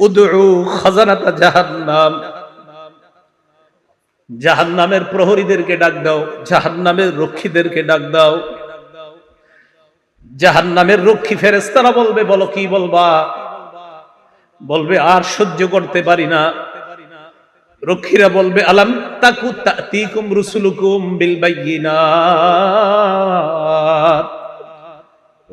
উদউ খাজানাতা জাহান্নাম। জাহান্নামের প্রহরীদেরকে ডাক দাও, জাহান্নামের রক্ষীদেরকে ডাক দাও। জাহান্নামের রক্ষী ফেরেস্তারা বলবে, বলো কি বলবা? বলবে, আর সহ্য করতে পারি না। রক্ষীরা বলবে, আলাম তাকু তাতিকুম রুসুলুকুম বিল বাইয়িনাত।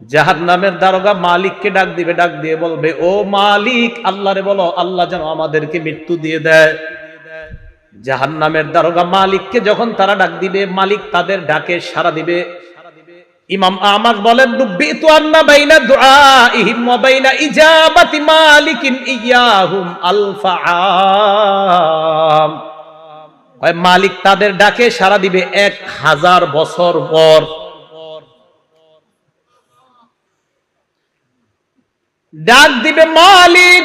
জাহান্নামের দারোগা মালিককে ডাক দিবে, ডাক দিয়ে বলবে, ও মালিক, আল্লাহরে বলো, আল্লাহ যেন আমাদেরকে মৃত্যু দিয়ে দেয়। জাহান্নামের দারোগা মালিককে যখন তারা ডাক দিবে, মালিক তাদের ডাকে সাড়া দিবে। ইমাম আমার বলেন রুব্বিতু আন্না বাইনা দুআইহিম ওয়া বাইনা ইজাবাতি মালিকিন ইয়াহুম আলফা মালিক তাদের ডাকে সাড়া দিবে এক হাজার বছর পর। ডাক দিবে মালিক,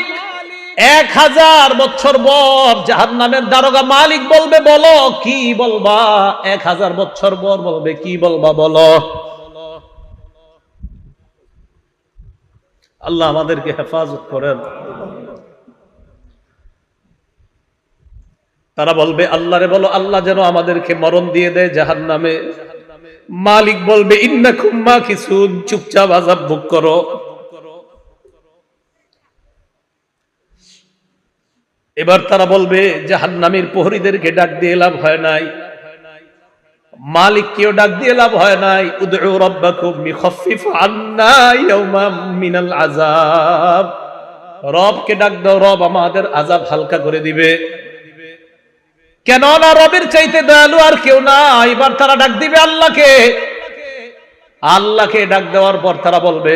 এক হাজার বছর পর জাহান নামের দারোগা মালিক বলবে, বলো, কি বলবা? এক হাজার বছর পর বলবে, কি বলবা, বলো? আল্লাহ আমাদেরকে হেফাজত করেন। তারা বলবে আল্লাহ রে বলো, আল্লাহ যেন আমাদেরকে মরণ দিয়ে দেয় জাহান নামে মালিক বলবে ইন্না খুম্মা কিছু চুপচাপ আজাব ভোগ করো। এবার তারা বলবে, জাহান্নামীর প্রহরীদেরকে ডাক দিয়ে লাভ হয় নাই। মালিক কেউ ডাক দিয়ে লাভ হয় নাই। মিনাল আযাব। রবকে ডাক দাও, রব আমাদের আযাব হালকা করে দিবে। কেন না রবের চাইতে দয়ালু আর কেউ না এবার তারা ডাক দিবে আল্লাহকে। আল্লাহকে ডাক দেওয়ার পর তারা বলবে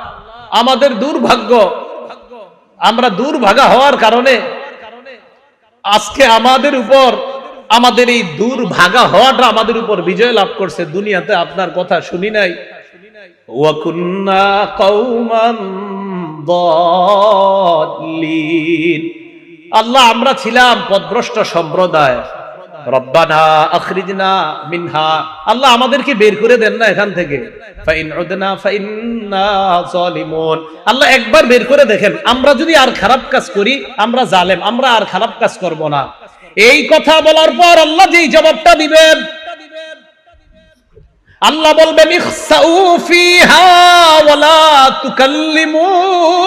আমাদের দুর্ভাগ্য, আমরা দুর্ভাগা হওয়ার কারণে আজকে আমাদের উপর, আমাদের এই দুর্ভাগা হওয়াটা আমাদের উপর বিজয় লাভ করছে। দুনিয়াতে আপনার কথা শুনি নাই। কৌমান আল্লাহ আমরা ছিলাম পদভ্রষ্ট সম্প্রদায়। আল্লাহ আমাদেরকে বের করে দেন না এখান থেকে। আল্লাহ একবার বের করে দেখেন, আমরা যদি আর খারাপ কাজ করি, আমরা জালেম, আমরা আর খারাপ কাজ করব না। এই কথা বলার পর আল্লাহ যেই জবাবটা দিবেন, আল্লাহ বলবেন, ইখসাউ ফিহা ওয়ালা তুকাল্লিমুন।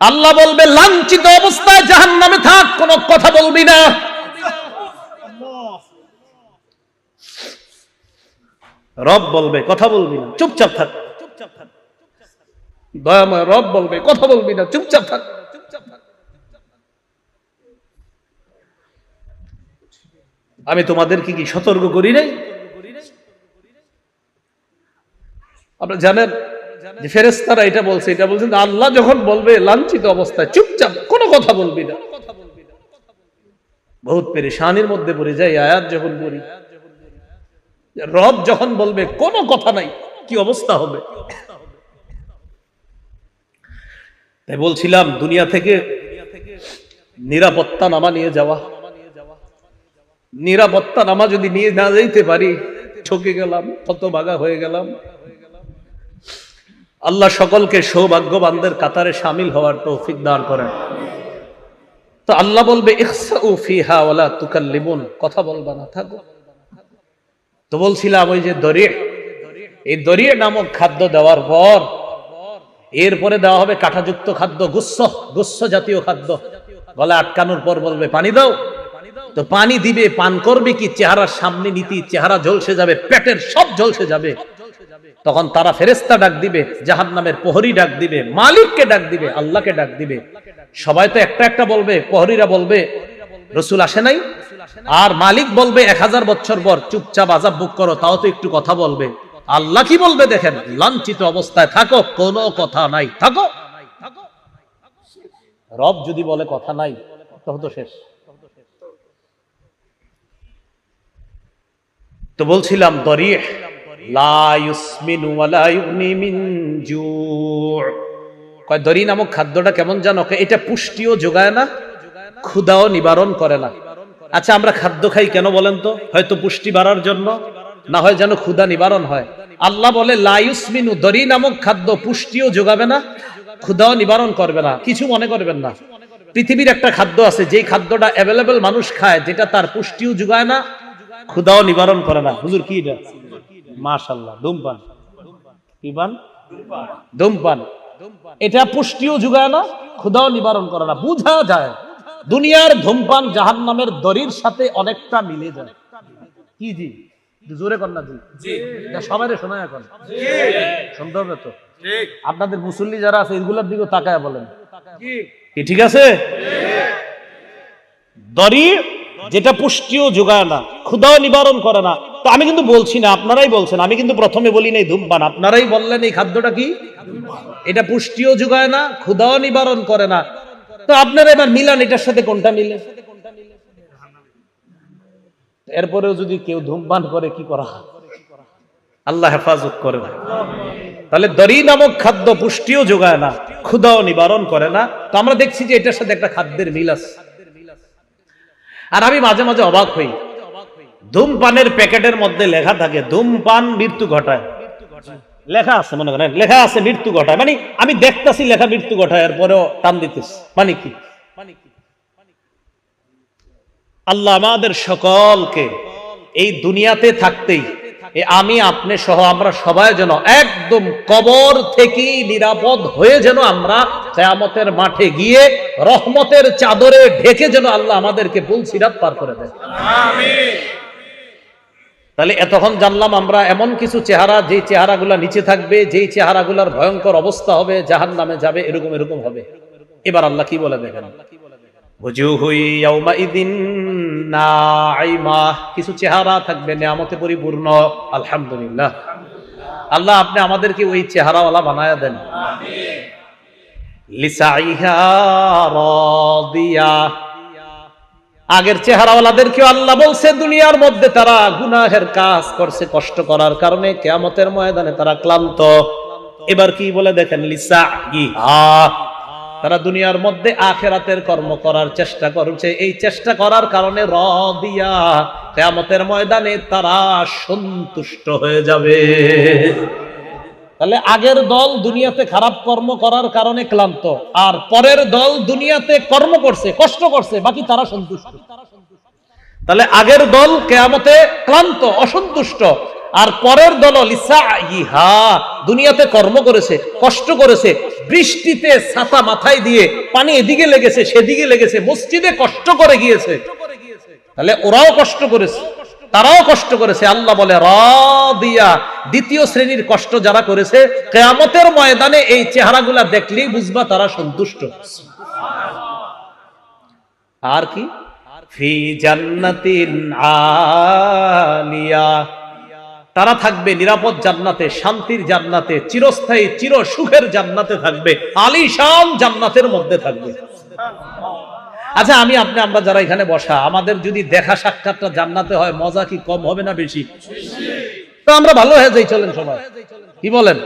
আল্লাহ বলবে, লাঞ্ছিত অবস্থায় জাহান নামে থাক, কোন কথা বলবি না। রব বলবে, কথা বলবি না, চুপচাপ থাক। দয়াময় রব বলবে, কথা বলবি না, চুপচাপ থাক। আমি তোমাদেরকে কি কি সতর্ক করি নাই? আপনারা জানেন যে ফেরেস্তারা এটা বলছে, এটা বলছেন আল্লাহ যখন বলবে, লাঞ্ছিত অবস্থায় চুপচাপ কোনো কথা বলবি না। বহুত পেরেশানির মধ্যে পড়ে যায় আয়াত যখন পড়ি। রব যখন বলবে, কোনো কথা নাই, কি অবস্থা হবে? তাই বলছিলাম, দুনিয়া থেকে নিরাপত্তা নামা নিয়ে যাওয়া। নিরাপত্তা নামা যদি নিয়ে না যাইতে পারি, ঠকে গেলাম কত বাগা হয়ে গেলাম। আল্লাহ সকলকে সৌভাগ্যবানদের কাতারে সামিল হওয়ার তৌফিক দান করেন। তো আল্লাহ বলবে কথা বলবা না, থাকো। তো বলছিলাম, ওই যে দরিয়ে এই দরিয়ে নামক খাদ্য দেওয়ার পর, এরপরে দেওয়া হবে কাঁটাযুক্ত খাদ্য, গুচ্ছ গুচ্ছ জাতীয় খাদ্য। গলা আটকানোর পর বলবে, পানি দাও। তো পানি দিবে, পান করবে কি? চেহারার সামনে নীতি চেহারা ঝলসে যাবে, পেটের সব ঝলসে যাবে। তখন তারা ফেরেস্তা ডাক দিবে জাহান নামের প্রহরী ডাক দিবে, মালিককে ডাক দিবে, আল্লাহকে ডাক দিবে। সবাই তো একটা একটা বলবে, প্রহরীরা বলবে, রসুল আসে নাই? আর মালিক বলবে, এক হাজার বছর পর চুপচাপ আজাব বুক করো, তাও তো একটু কথা বলবে। আল্লাহ কি বলবে দেখেন, লাঞ্ছিত অবস্থায় থাকো, কোনো কথা নাই, থাকো। রব যদি বলে কথা নাই, তখন তো শেষ। তো বলছিলাম, দরিহ কয় দরি নামক খাদ্যটা কেমন জানো? এটা পুষ্টিও যোগায় না, ক্ষুদাও নিবারণ করে না। আচ্ছা আমরা খাদ্য খাই কেন বলেন তো? হয়তো পুষ্টি বাড়ার জন্য, না হয় যেন ক্ষুদা নিবারণ হয়। আল্লাহ বলে লায়ুসমিনু দরি নামক খাদ্য পুষ্টিও যোগাবে না, ক্ষুদাও নিবারণ করবে না। কিছু মনে করবেন না। পৃথিবীর একটা খাদ্য আছে, যেই খাদ্যটা অ্যাভেলেবেল মানুষ খায়, যেটা তার পুষ্টিও যোগায় না, ক্ষুদাও নিবারণ করে না। হুজুর, কি এটা? মাশাল্লাহ ধূমপান। কি পান ধূমপান। এটা পুষ্টিও যোগায় না ক্ষুদাও নিবারণ করে না। বুঝা যায় দুনিয়ার ধূমপান জাহান নামের দড়ির সাথে অনেকটা মিলে যায়। কি জি? জোরে জি। সবাই শোনা এখন। শুনতে হবে তো? আপনাদের মুসল্লি যারা আছে এগুলোর দিকে তাকায় বলেন। কি ঠিক আছে? দড়ি যেটা পুষ্টিও যোগায় না ক্ষুদাও নিবারণ করে না আমি কিন্তু বলছি না, আপনারাই বলছেন, আমি কিন্তু প্রথমে বলি নাই, ধূমপান। আপনারাই বললেন এই খাদ্যটা কি? এটা পুষ্টিও যোগায় না, ক্ষুদাও নিবারণ করে না। তো আপনারা এবার মিলান, এটার সাথে কোনটা মিলে? এরপরেও যদি কেউ ধূমপান করে, কি করা? আল্লাহ হেফাজত করে না। তাহলে দরি নামক খাদ্য পুষ্টিও যোগায় না, ক্ষুদাও নিবারণ করে না। তো আমরা দেখছি যে এটার সাথে একটা খাদ্যের মিল আছে। আর আমি মাঝে মাঝে অবাক হই। ধূমপানের প্যাকেটের মধ্যে লেখা থাকে, ধূমপান মৃত্যু ঘটায়। লেখা আছে, মনে করেন, লেখা আছে মৃত্যু ঘটায়। মানে আমি দেখতাছি লেখা মৃত্যু ঘটায় এরপরেও টান দিতেছি। মানে কি? আল্লাহ আমাদের সকলকে এই দুনিয়াতে থাকতেই আমি, আপনি সহ আমরা সবাই যেন একদম কবর থেকে নিরাপদ হয়ে যেন আমরা কেয়ামতের মাঠে গিয়ে রহমতের চাদরে ঢেকে যেন আল্লাহ আমাদেরকে পুল সিরাত পার করে দেয়। তাহলে এতক্ষণ জানলাম আমরা এমন কিছু চেহারা যেই চেহারাগুলা নিচে থাকবে যেই চেহারাগুলার ভয়ঙ্কর অবস্থা হবে জাহান নামে যাবে এরকম এরকম হবে। এবার আল্লাহ কি বলে দেখেন? কিছু চেহারা থাকবে নিয়ামতে পরিপূর্ণ আলহামদুলিল্লাহ। আল্লাহ আপনি আমাদেরকে ওই চেহারাওয়ালা বানায়া দেন। লিসাইহা রাদিয়া আগের চেহারাওয়ালাদেরকে আল্লাহ বলছে, দুনিয়ার মধ্যে তারা গুনাহের কাজ করছে, কষ্ট করার কারণে কেয়ামতের ময়দানে তারা ক্লান্ত। এবার কি বলে দেখেন লিসা তারা দুনিয়ার মধ্যে আখেরাতের কর্ম করার চেষ্টা করছে। এই চেষ্টা করার কারণে র দিয়া কেয়ামতের ময়দানে তারা সন্তুষ্ট হয়ে যাবে। তাহলে আগের দল দুনিয়াতে খারাপ কর্ম করার কারণে ক্লান্ত, আর পরের দল দুনিয়াতে কর্ম করছে, কষ্ট করছে, বাকি তারা সন্তুষ্ট। তাহলে আগের দল কেয়ামতে ক্লান্ত, অসন্তুষ্ট, আর পরের দল ইহা দুনিয়াতে কর্ম করেছে, কষ্ট করেছে, বৃষ্টিতে ছাতা মাথায় দিয়ে পানি এদিকে লেগেছে, সেদিকে লেগেছে, মসজিদে কষ্ট করে গিয়েছে। তাহলে ওরাও কষ্ট করেছে। তারাও কষ্ট করেছে। আল্লাহ বলে দিয়া দ্বিতীয় শ্রেণির কষ্ট যারা করেছে, কেয়ামতের ময়দানে এই চেহারাগুলা দেখলেই বুঝবা তারা সন্তুষ্ট। আর কি? তারা থাকবে নিরাপদ জান্নাতে, শান্তির জান্নাতে, চিরস্থায়ী চির সুখের জান্নাতে থাকবে, আলিশান জান্নাতের মধ্যে থাকবে। আচ্ছা আমি, আপনি, আমরা যারা এখানে বসা, আমাদের যদি দেখা সাক্ষাৎটা জান্নাতে হয়, মজা কি কম হবে না বেশি? তো আমরা ভালো হয়ে যাই, চলেন সবাই। কি বলেন?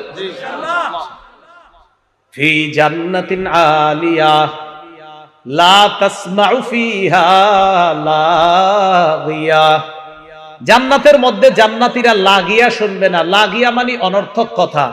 ফি জান্নাতিন আলিয়া, লা তাসমাউ ফিহা লাগিয়া। জান্নাতের মধ্যে জান্নাতীরা লাগিয়া শুনবে না। লাগিয়া মানে অনর্থক কথা।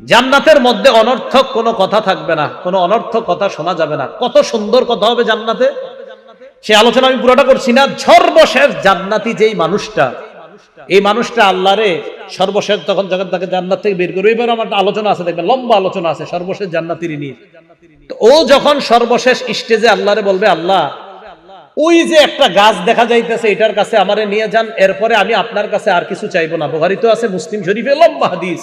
জান্নাতের মধ্যে অনর্থক কোনো কথা থাকবে না, কোনো অনর্থক কথা শোনা যাবে না। কত সুন্দর কথা হবে জান্নাতে। সে আলোচনা আমি পুরোটা করছি না, সর্বশেষ জান্নাতি যেই মানুষটা, এই মানুষটা আল্লাহরে সর্বশেষ তখন যখন তাকে জান্নাত থেকে বের করবে, এবার আমার আলোচনা আছে, দেখবেন, লম্বা আলোচনা আছে, সর্বশেষ জান্নাতির নিয়ে ও যখন সর্বশেষ স্টেজে আল্লাহরে বলবে, আল্লাহ, ওই যে একটা গাছ দেখা যাইতেছে, এটার কাছে আমারে নিয়ে যান, এরপরে আমি আপনার কাছে আর কিছু চাইব না। বুহারি আছে, মুসলিম শরীফে লম্বা হাদিস।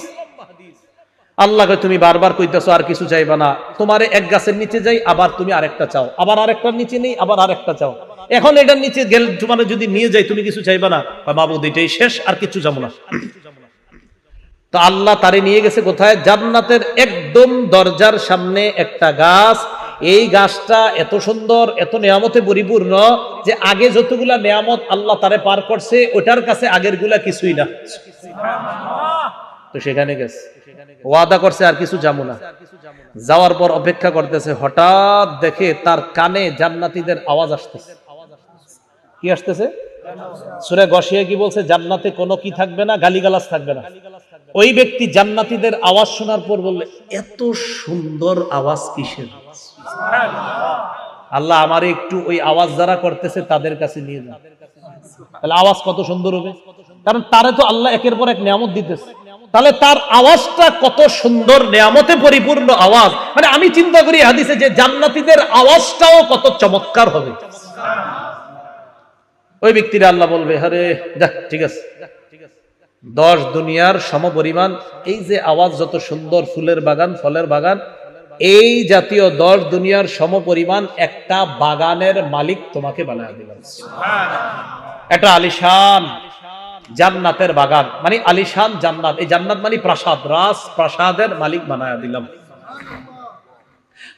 আল্লাহকে তুমি বারবার কইতেছো আর কিছু চাইবা না। তোমারে এক গাছের নিচে যাই, আবার তুমি আরেকটা চাও। আবার আরেকটার নিচে নেই, আবার আরেকটা চাও। এখন এটার নিচে গেল, তোমার যদি নিয়ে যাই, তুমি কিছু চাইবা না? বাবু এটাই শেষ, আর কিছু যাব না। তো আল্লাহ তারে নিয়ে গেছে কোথায়? জান্নাতের একদম দরজার সামনে একটা গাছ। এই গাছটা এত সুন্দর, এত নিয়ামতে পরিপূর্ণ যে আগে যতগুলা নিয়ামত আল্লাহ তারে পার করছে, ওটার কাছে আগেরগুলা কিছুই না। তো সেখানে গেছে। ওয়াদা করছে আর কিছু যাব না। যাওয়ার পর অপেক্ষা করতেছে, হঠাৎ দেখে তার কানে জান্নাতীদের আওয়াজ আসতেছে। কি আসতেছে? সুরে গসিয়ে কি বলছে, জান্নাতে কোনো কি থাকবে না, গালিগালাজ থাকবে না। ওই ব্যক্তি জান্নাতীদের আওয়াজ শোনার পর বললে, এত সুন্দর আওয়াজ কিসের? আল্লাহ আমার একটু ওই আওয়াজ যারা করতেছে তাদের কাছে নিয়ে যান। তাহলে আওয়াজ কত সুন্দর হবে? কারণ তারে তো আল্লাহ একের পর এক নিয়ামত দিতেছে। তাহলে তার আওয়াজটা কত সুন্দর নিয়ামতে পরিপূর্ণ আওয়াজ। মানে আমি চিন্তা করি হাদিসে যে জান্নাতীদের আওয়াজটাও কত চমৎকার হবে। ওই ব্যক্তিরা আল্লাহ বলবে আরে যাক ঠিক আছে। দশ দুনিয়ার সমপরিমাণ এই যে আওয়াজ যত সুন্দর ফুলের বাগান ফলের বাগান এই জাতীয় দশ দুনিয়ার সমপরিমাণ একটা বাগানের মালিক তোমাকে বানায় দিলাম এটা আলিশান। জান্নাতের বাগান। মানে আলিশান জান্নাত। এই জান্নাত মানে প্রাসাদ। রাস প্রাসাদের মালিক বানায় দিলাম।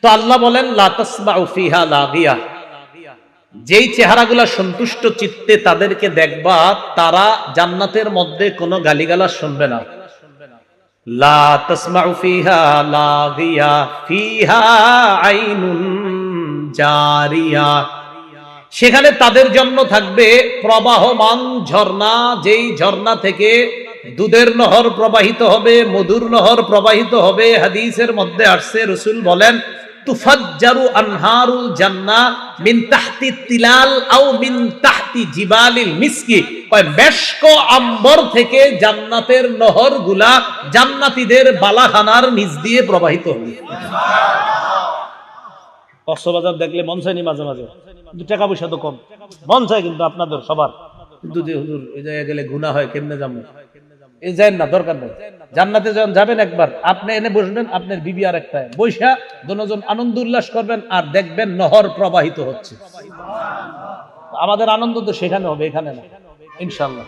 তো আল্লাহ বলেন, লা তাসমাউ ফিহা লাগিয়া। যেই চেহারাগুলা সন্তুষ্ট চিত্তে তাদেরকে দেখবা, তারা জান্নাতের মধ্যে কোনো গালিগালা শুনবে না। লা তাসমাউ লাগিয়া, ফিহা আইনুন জারিয়া। সেখানে তাদের জন্য থাকবে প্রবাহমান ঝর্ণা, যেই ঝর্ণা থেকে দুধের নহর প্রবাহিত হবে, মধুর নহর প্রবাহিত হবে। হাদিসের মধ্যে আসছে, রসুল বলেন, তুফাজ্জারু তাহতি তিলাল জিবালিল আম্বর থেকে জান্নাতের নহরগুলা জান্নাতীদের বালাখানার নিচ দিয়ে প্রবাহিত হবে। কক্সবাজার দেখলে মন চায়নি মাঝে মাঝে। কিন্তু টাকা পয়সা তো কম। মন চায় কিন্তু আপনাদের সবার। কিন্তু যে হুজুর ওই জায়গায় গেলে গুণা হয় কেমনে যাব এই যান না দরকার নেই। জান্নাতে যখন যাবেন একবার আপনি এনে বসবেন আপনার বিবি আর একটা বৈশা দুজন আনন্দ উল্লাস করবেন আর দেখবেন নহর প্রবাহিত হচ্ছে। আমাদের আনন্দ তো সেখানে হবে এখানে না। ইনশাল্লাহ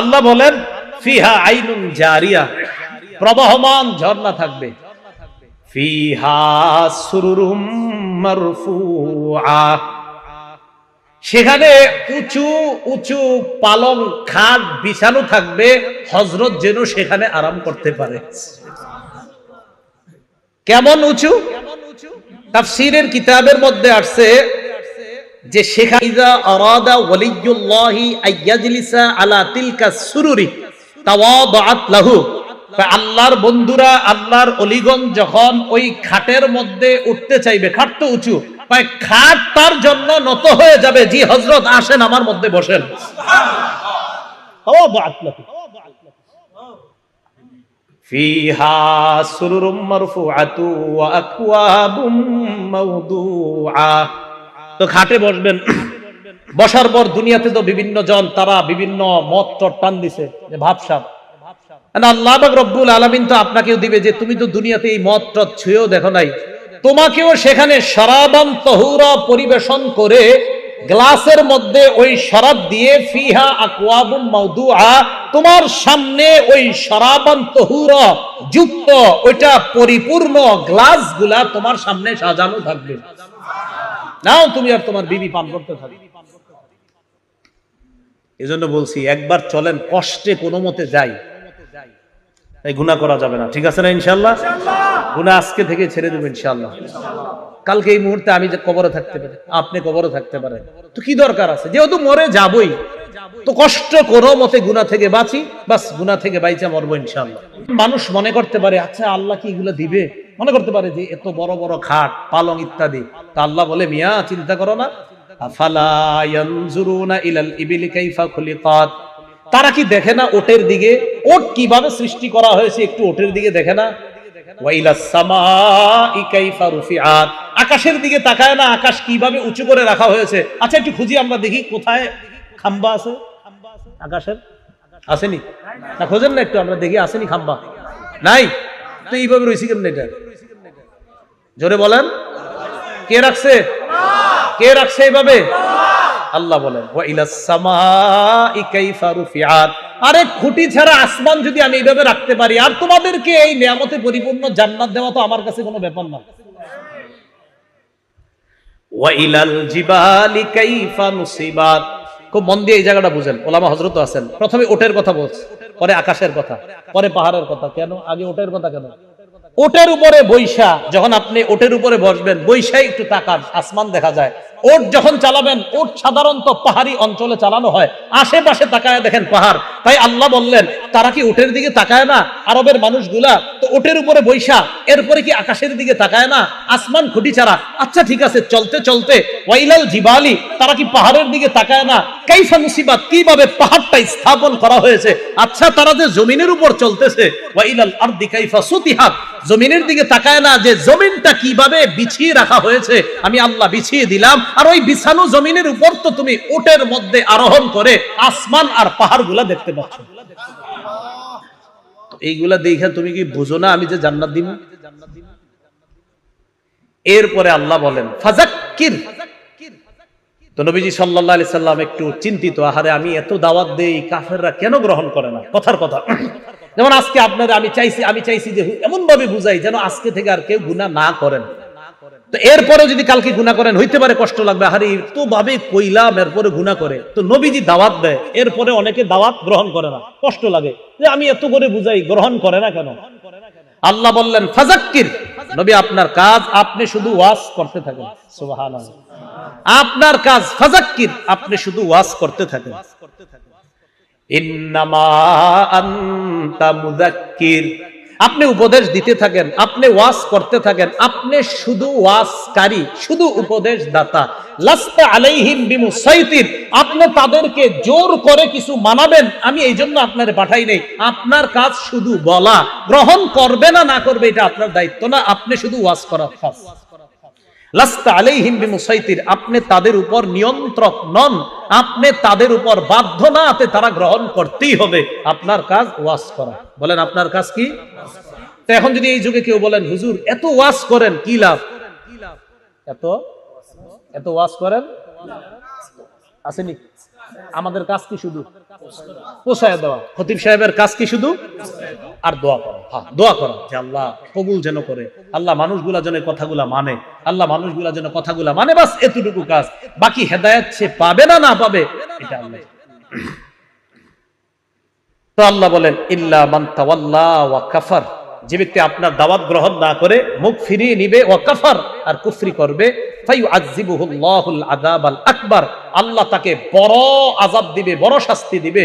আল্লাহ বলেন ফিহা আইনুন জারিয়া। প্রবাহমান ঝর্ণা থাকবে। সেখানে উঁচু উঁচু পালং খাট বিছানো থাকবে হজরত যেন সেখানে আরাম করতে পারে। কেমন উঁচু? তাফসীরের কিতাবের মধ্যে আসছে যে সেখানে আরাদা ওয়ালিয়ুল্লাহি আইয়াজলিসা আলা তিলকা সুরুরি তাওয়াদাত লাহু। আল্লাহর বন্ধুরা, আল্লাহর অলিগন যখন ওই খাটের মধ্যে উঠতে চাইবে, খাট তো উঁচু খাট তার জন্য নত হয়ে যাবে। জি হজরত আসেন আমার মধ্যে বসেন। তো খাটে বসবেন। বসার পর দুনিয়াতে তো বিভিন্ন জন, তারা বিভিন্ন মত টান দিছে, যে ভাবসাব। আল্লাহ রব্বুল আলামিন তো আপনাকেও দিবে যে তুমি তো দুনিয়াতে এই মত টট ছুঁয়েও দেখো নাই। তোমাকেও সেখানে তহুরা পরিবেশন করে গ্লাসের মধ্যে ওই শরাব দিয়ে ফিহা তোমার সামনে ওই শরাবান তহুরা যুক্ত ওইটা পরিপূর্ণ গ্লাসগুলা তোমার সামনে সাজানো থাকবে। নাও, তুমি আর তোমার বিবি পান করতে থাকো। এজন্য বলছি, একবার চলেন, কষ্টে কোনো মতে যাই। এই গুণা করা যাবে না। ঠিক আছে না ইনশাল্লাহ গুণা আজকে থেকে ছেড়ে দেবো ইনশাল্লাহ কালকে এই মুহূর্তে আমি যে কবরে থাকতে পারি আপনি কবরে থাকতে পারেন। তো কি দরকার আছে? যেহেতু মরে যাবই তো কষ্ট কোনো মতে গুণা থেকে বাঁচি বাস গুণা থেকে বাইচা মরবো ইনশাল্লাহ মানুষ মনে করতে পারে আচ্ছা আল্লাহ কি এগুলো দিবে? মনে করতে পারে যে এত বড় বড় খাট পালং ইত্যাদি। তা আল্লাহ বলে মিয়া চিন্তা করো না। আফালা ইয়ানজুরুনা ইলাল ইবিলি কাইফা খুলিকাত। তারা কি দেখে না ওটের দিকে? ওট কীভাবে সৃষ্টি করা হয়েছে একটু ওটের দিকে দেখে না? আকাশের দিকে তাকায় না, আকাশ কীভাবে উঁচু করে রাখা হয়েছে? আচ্ছা একটু খুঁজি, আমরা দেখি কোথায় খাম্বা আছে। আকাশের? আসেনি? না, খোঁজেন না একটু, আমরা দেখি, আসেনি খাম্বা? নাই? তো এইভাবে রয়েছি কেমন এটা? জোরে বলেন। কে রাখছে? কে রাখছে এইভাবে? আল্লাহ বলেন আরে খুঁটি ছাড়া আসমান যদি আমি এইভাবে রাখতে পারি, আর তোমাদেরকে এই নিয়ামতে পরিপূর্ণ জান্নাত দেওয়া তো আমার কাছে কোনো ব্যাপার না। খুব মন দিয়ে এই জায়গাটা বুঝেন, ওলামা হজরত আছেন। প্রথমে ওটের কথা বলছে, পরে আকাশের কথা, পরে পাহাড়ের কথা। কেন? আগে ওটের কথা কেন? ওটের উপরে বৈশা, যখন আপনি ওটের উপরে বসবেন, বৈশাই একটু তাকান, আসমান দেখা যায়। ওট যখন চালাবেন, ওট সাধারণত পাহাড়ি অঞ্চলে চালানো হয়। আশেপাশে তাকায় দেখেন পাহাড়। তাই আল্লাহ বললেন, তারা কি ওটের দিকে তাকায় না? আরবের মানুষগুলা তো ওটের উপরে বৈশা, এরপরে কি আকাশের দিকে তাকায় না? আসমান খুঁটি ছাড়া। আচ্ছা ঠিক আছে, চলতে চলতে। ওয়াইলাল জিবালি, তারা কি পাহাড়ের দিকে তাকায় না? কাইফা মুসিবাত, কীভাবে পাহাড়টা স্থাপন করা হয়েছে? আচ্ছা তারা যে জমিনের উপর চলতেছে, ওয়াইলাল আরদি কাইফা সুতিহাত। জমিনের দিকে তাকায় না যে জমিনটা কীভাবে বিছিয়ে রাখা হয়েছে? আমি আল্লাহ বিছিয়ে দিলাম। আর ওই বিছানো জমিনের উপর তো তুমি ওটের মধ্যে আরোহণ করে আসমান আর পাহাড়গুলা দেখতে পাচ্ছ। এইগুলা দেখে তুমি কি বুঝো না আমি যে জান্নাত দিব? এরপরে আল্লাহ বলেন ফাজাক্কির তো নবীজি সাল্লাহ আলি সাল্লাম একটু চিন্তিত, আহারে, আমি এত দাওয়াত দেই, কাফেররা কেন গ্রহণ করে না? কথার কথা। যেমন আজকে আপনারা আমি চাইছি আমি চাইছি যে এমন ভাবে বুঝাই যেন আজকে থেকে আর কেউ গুণা না করেন তো এরপরে যদি কালকে গুণা করেন, হইতে পারে কষ্ট লাগবে। আরে তো ভাবে কইলাম, এরপরে গুণা করে। তো নবীজি দাওয়াত দেয়, এরপরে অনেকে দাওয়াত গ্রহণ করে না। কষ্ট লাগে। যে আমি এত করে বুঝাই, গ্রহণ করে না কেন? আল্লাহ বললেন ফাজাক্কির নবী, আপনার কাজ, আপনি শুধু ওয়াজ করতে থাকেন। সুবহানাল্লাহ। আপনার কাজ ফাজাক্কির আপনি শুধু ওয়াজ করতে থাকেন। ইন্নামা আনতা মুযাক্কির। আপনি উপদেশ দিতে থাকেন, আপনি ওয়াজ করতে থাকেন, আপনি শুধু ওয়াজকারী, শুধু উপদেশ দাতা লাস্তা আলাইহিম বিমুসাইতির আপনি তাদেরকে জোর করে কিছু মানাবেন, আমি এই জন্য আপনার পাঠাই নেই। আপনার কাজ শুধু বলা, গ্রহণ করবে না না করবে, এটা আপনার দায়িত্ব না, আপনি শুধু ওয়াজ করা কাজ লাস্তা আলাইহিম বিমুসাইতির, আপনি তাদের উপর নিয়ন্ত্রক নন, আপনি তাদের উপর বাধ্য না তারা গ্রহণ করতেই হবে। আপনার কাজ ওয়াজ করা। বলেন, আপনার কাজ কি? তো এখন যদি এই যুগে কেউ বলেন, হুজুর, এত ওয়াজ করেন, কি লাভ? এত? এত ওয়াজ করেন? আসেনি? আমাদের কাজ কি শুধু? পোষায় দেওয়া। খতিব সাহেবের কাজ কি শুধু? আর দোয়া করা। হ্যাঁ দোয়া করা যে আল্লাহ কবুল যেন করে। আল্লাহ মানুষগুলা যেন কথাগুলা মানে। আল্লাহ মানুষগুলা যেন কথাগুলা মানে। বাস এতটুকু কাজ। বাকি হেদায়ত সে পাবে না না পাবে, এটা আল্লাহ তো আল্লাহ বলেন, ইল্লা মান তাওয়াল্লা ওয়া কাফার। যে ব্যক্তি আপনার দাওয়াত গ্রহণ না করে মুখ ফিরিয়ে নিবে ওয়া কাফার, আর কুফরি করবে। আকবার, আল্লাহ তাকে বড় আযাব দিবে, বড় শাস্তি দিবে।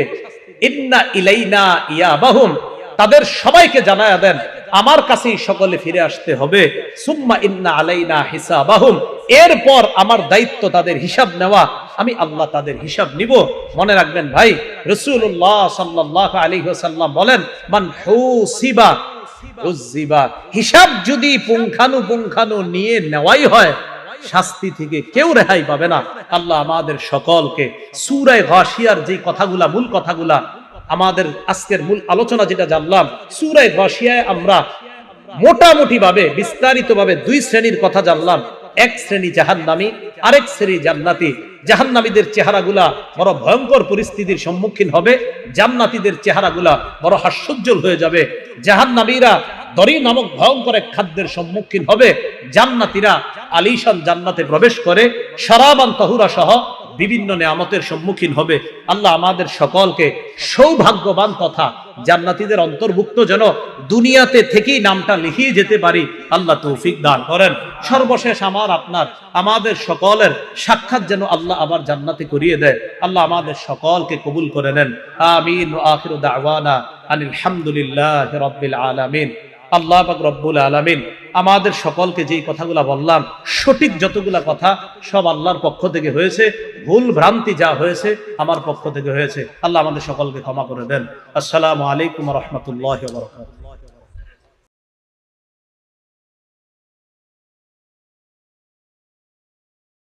ইন্না ইলাইনা ইয়াবাহুম তাদের সবাইকে জানায়া দেন, আমার কাছেই সকলে ফিরে আসতে হবে। সুম্মা ইন্না আলাইনা হিসাবাহুম, এরপর আমার দায়িত্ব তাদের হিসাব নেওয়া, আমি আল্লাহ তাদের হিসাব নিব। মনে রাখবেন ভাই রসুল্লাহ সাল্লাহ আলী সাল্লাম বলেন, মান হুসিবা হিসাব যদি পুঙ্খানু পুঙ্খানু নিয়ে নেওয়াই হয়, শাস্তি থেকে কেউ রেহাই পাবে না। আল্লাহ আমাদের সকলকে সুরায় ঘাসিয়ার যে কথাগুলা, মূল কথাগুলা, আমাদের আজকের মূল আলোচনা যেটা জানলাম, সুরায় ঘাসিয়ায় আমরা মোটামুটি ভাবে বিস্তারিত ভাবে দুই শ্রেণির কথা জানলাম। এক শ্রেণি জাহান্নামী, আরেক শ্রেণি জান্নাতি। জাহান্নামীদের চেহারাগুলা বড় ভয়ঙ্কর পরিস্থিতির সম্মুখীন হবে, জান্নাতীদের চেহারাগুলা বড় হাস্যোজ্জ্বল হয়ে যাবে। জাহান্নামীরা দরি নামক ভয়ঙ্কর এক খাদ্যের সম্মুখীন হবে। জান্নাতীরা আলিশান জান্নাতে প্রবেশ করে সারাবান তহুরা সহ বিভিন্ন নিয়ামতের সম্মুখীন হবে। আল্লাহ আমাদের সকলকে সৌভাগ্যবান তথা জান্নাতীদের অন্তর্ভুক্ত যেন দুনিয়াতে থেকেই নামটা লিখিয়ে যেতে পারি। আল্লাহ তৌফিক দান করেন। সর্বশেষ আমার আপনার, আমাদের সকলের সাক্ষাৎ যেন আল্লাহ আবার জান্নাতে করিয়ে দেয়। আল্লাহ আমাদের সকলকে কবুল করে নেন। আমিন আখিরু দাওয়ানা আনিল হামদুলিল্লাহি রাব্বিল আলামিন। আল্লাহ রব্বুল আলমিন আমাদের সকলকে যেই কথাগুলো বললাম, সঠিক যতগুলা কথা সব আল্লাহর পক্ষ থেকে হয়েছে, ভুল ভ্রান্তি যা হয়েছে আমার পক্ষ থেকে হয়েছে। আল্লাহ আমাদের সকলকে ক্ষমা করে দেন। আসসালামু আলাইকুম রহমতুল্লাহ